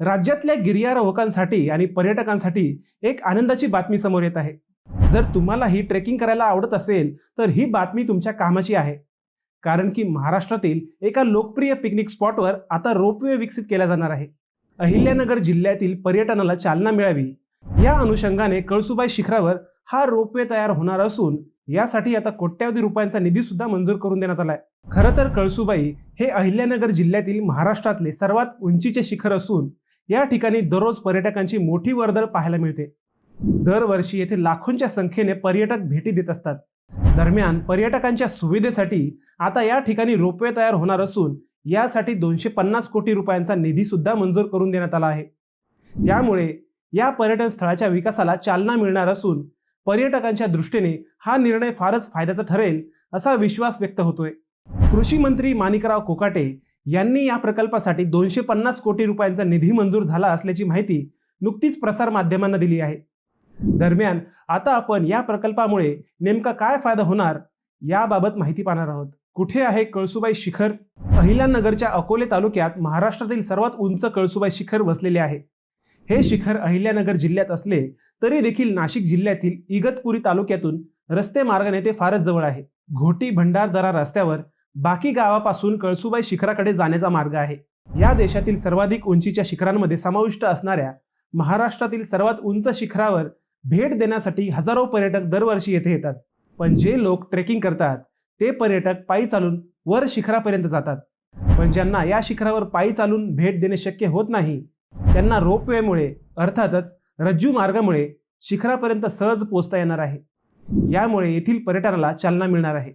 राज्यातल्या गिर्यारोहकांसाठी आणि पर्यटकांसाठी एक आनंदाची बातमी समोर येत आहे. जर तुम्हालाही ट्रेकिंग करायला आवडत असेल तर ही बातमी तुमच्या कामाची आहे. कारण की महाराष्ट्रातील एका लोकप्रिय पिकनिक स्पॉटवर आता रोपवे विकसित केला जाणार आहे. अहिल्यानगर जिल्ह्यातील पर्यटनाला चालना मिळावी. या अनुषंगाने कळसुबाई शिखरावर हा रोपवे तयार होणार असून यासाठी आता कोट्यावधी रुपयांचा निधी सुद्धा मंजूर करून देण्यात आलाय. खरं तर कळसुबाई हे अहिल्यानगर जिल्ह्यातील महाराष्ट्रातले सर्वात उंचीचे शिखर असून या ठिकाणी दररोज पर्यटकांची मोठी वर्दळ पाहायला मिळते. दरवर्षी येथे लाखोंच्या संख्येने पर्यटक भेटी देत असतात. दरम्यान पर्यटकांच्या सुविधेसाठी आता या ठिकाणी रोपवे तयार होणार असून यासाठी दोनशे पन्नास कोटी रुपयांचा निधी सुद्धा मंजूर करून देण्यात आला आहे. त्यामुळे या पर्यटन स्थळाच्या विकासाला चालना मिळणार असून पर्यटकांच्या दृष्टीने हा निर्णय फारच फायद्याचा ठरेल असा विश्वास व्यक्त होतोय. कृषी मंत्री माणिकराव कोकाटे यांनी या प्रकल्पासाठी दोनशे पन्नास कोटी रुपयांचा निधी मंजूर झाला असल्याची माहिती नुकतीच प्रसार माध्यमांना दिली आहे. दरम्यान आता आपण या प्रकल्पामुळे नेमका काय फायदा होणार याबाबत माहिती पाहणार आहोत. कुठे आहे कळसुबाई शिखर? अहिल्यानगरच्या अकोले तालुक्यात महाराष्ट्रातील सर्वात उंच कळसुबाई शिखर वसलेले आहे. हे शिखर अहिल्यानगर जिल्ह्यात असले तरी देखील नाशिक जिल्ह्यातील इगतपुरी तालुक्यातून रस्ते मार्गाने ते फारच जवळ आहे. घोटी भंडारदरा रस्त्यावर बाकी गावापासून कळसुबाई शिखराकडे जाण्याचा मार्ग आहे. या देशातील सर्वाधिक उंचीच्या शिखरांमध्ये समाविष्ट असणाऱ्या महाराष्ट्रातील सर्वात उंच शिखरावर भेट देण्यासाठी हजारो पर्यटक दरवर्षी येथे येतात. पण जे लोक ट्रेकिंग करतात ते पर्यटक पायी चालून वर शिखरापर्यंत जातात. पण ज्यांना या शिखरावर पायी चालून भेट देणे शक्य होत नाही त्यांना रोपवेमुळे अर्थातच रज्जू मार्गामुळे शिखरापर्यंत सहज पोहोचता येणार आहे. यामुळे येथील पर्यटनाला चालना मिळणार आहे.